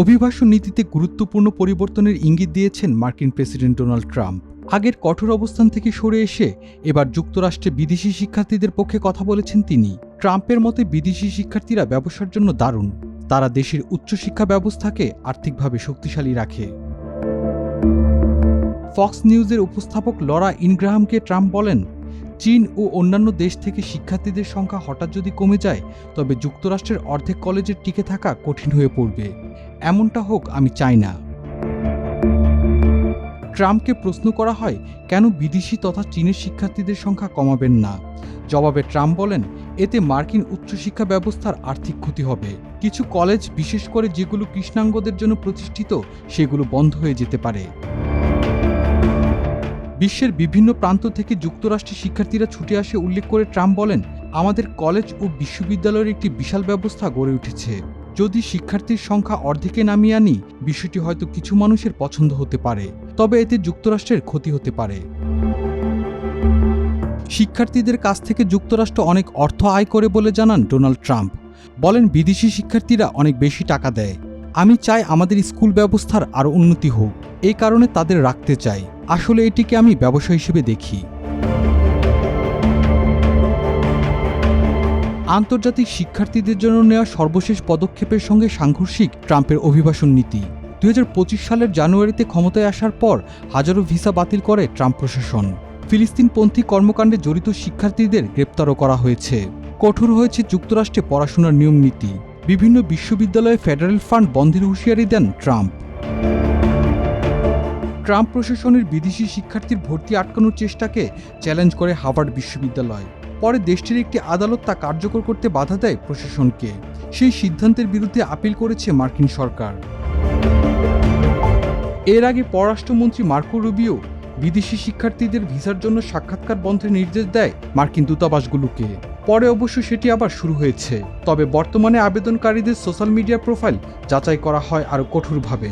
অভিবাসন নীতিতে গুরুত্বপূর্ণ পরিবর্তনের ইঙ্গিত দিয়েছেন মার্কিন প্রেসিডেন্ট ডোনাল্ড ট্রাম্প। আগের কঠোর অবস্থান থেকে সরে এসে এবার যুক্তরাষ্ট্রে বিদেশি শিক্ষার্থীদের পক্ষে কথা বলেছেন তিনি। ট্রাম্পের মতে বিদেশি শিক্ষার্থীরা ব্যবসার জন্য দারুণ। তারা দেশের উচ্চশিক্ষা ব্যবস্থাকে আর্থিকভাবে শক্তিশালী রাখে। ফক্স নিউজের উপস্থাপক লরা ইনগ্রাহামকে ট্রাম্প বলেন, চীন ও অন্যান্য দেশ থেকে শিক্ষার্থীদের সংখ্যা হঠাৎ যদি কমে যায়, তবে যুক্তরাষ্ট্রের অর্ধেক কলেজের টিকে থাকা কঠিন হয়ে পড়বে। এমনটা হোক, আমি চাই না। ট্রাম্পকে প্রশ্ন করা হয়, কেন বিদেশি তথা চীনের শিক্ষার্থীদের সংখ্যা কমাবেন না? জবাবে ট্রাম্প বলেন, এতে মার্কিন উচ্চশিক্ষা ব্যবস্থার আর্থিক ক্ষতি হবে। কিছু কলেজ, বিশেষ করে যেগুলো কৃষ্ণাঙ্গদের জন্য প্রতিষ্ঠিত, সেগুলো বন্ধ হয়ে যেতে পারে। বিশ্বের বিভিন্ন প্রান্ত থেকে যুক্তরাষ্ট্রের শিক্ষার্থীরা ছুটে আসে, উল্লেখ করে ট্রাম্প বলেন, আমাদের কলেজ ও বিশ্ববিদ্যালয়ের একটি বিশাল ব্যবস্থা গড়ে উঠেছে। যদি শিক্ষার্থীর সংখ্যা অর্ধেকে নামিয়ে আনি, বিষয়টি হয়তো কিছু মানুষের পছন্দ হতে পারে, তবে এতে যুক্তরাষ্ট্রের ক্ষতি হতে পারে। শিক্ষার্থীদের কাছ থেকে যুক্তরাষ্ট্র অনেক অর্থ আয় করে বলে জানান ডোনাল্ড ট্রাম্প। বলেন, বিদেশি শিক্ষার্থীরা অনেক বেশি টাকা দেয়। আমি চাই আমাদের স্কুল ব্যবস্থার আরও উন্নতি হোক। এই কারণে তাদের রাখতে চাই। আসলে এটিকে আমি ব্যবসা হিসেবে দেখি। আন্তর্জাতিক শিক্ষার্থীদের জন্য নেওয়া সর্বশেষ পদক্ষেপের সঙ্গে সাংঘর্ষিক ট্রাম্পের অভিবাসন নীতি। দু হাজার পঁচিশ সালের জানুয়ারিতে ক্ষমতায় আসার পর হাজারো ভিসা বাতিল করে ট্রাম্প প্রশাসন। ফিলিস্তিনপন্থী কর্মকাণ্ডে জড়িত শিক্ষার্থীদের গ্রেপ্তারও করা হয়েছে। কঠোর হয়েছে যুক্তরাষ্ট্রে পড়াশোনার নিয়ম নীতি। বিভিন্ন বিশ্ববিদ্যালয়ে ফেডারেল ফান্ড বন্ধের হুঁশিয়ারি দেন ট্রাম্প। ট্রাম্প প্রশাসনের বিদেশি শিক্ষার্থীর ভর্তি আটকানোর চেষ্টাকে চ্যালেঞ্জ করে হার্ভার্ড বিশ্ববিদ্যালয়। পরে দেশটির একটি আদালত তা কার্যকর করতে বাধা দেয় প্রশাসনকে। সেই সিদ্ধান্তের বিরুদ্ধে আপিল করেছে মার্কিন সরকার। এর আগে পররাষ্ট্রমন্ত্রী মার্কো রুবিও বিদেশি শিক্ষার্থীদের ভিসার জন্য সাক্ষাৎকার বন্ধের নির্দেশ দেয় মার্কিন দূতাবাসগুলোকে। পরে অবশ্য সেটি আবার শুরু হয়েছে। তবে বর্তমানে আবেদনকারীদের সোশ্যাল মিডিয়া প্রোফাইল যাচাই করা হয় আরও কঠোরভাবে।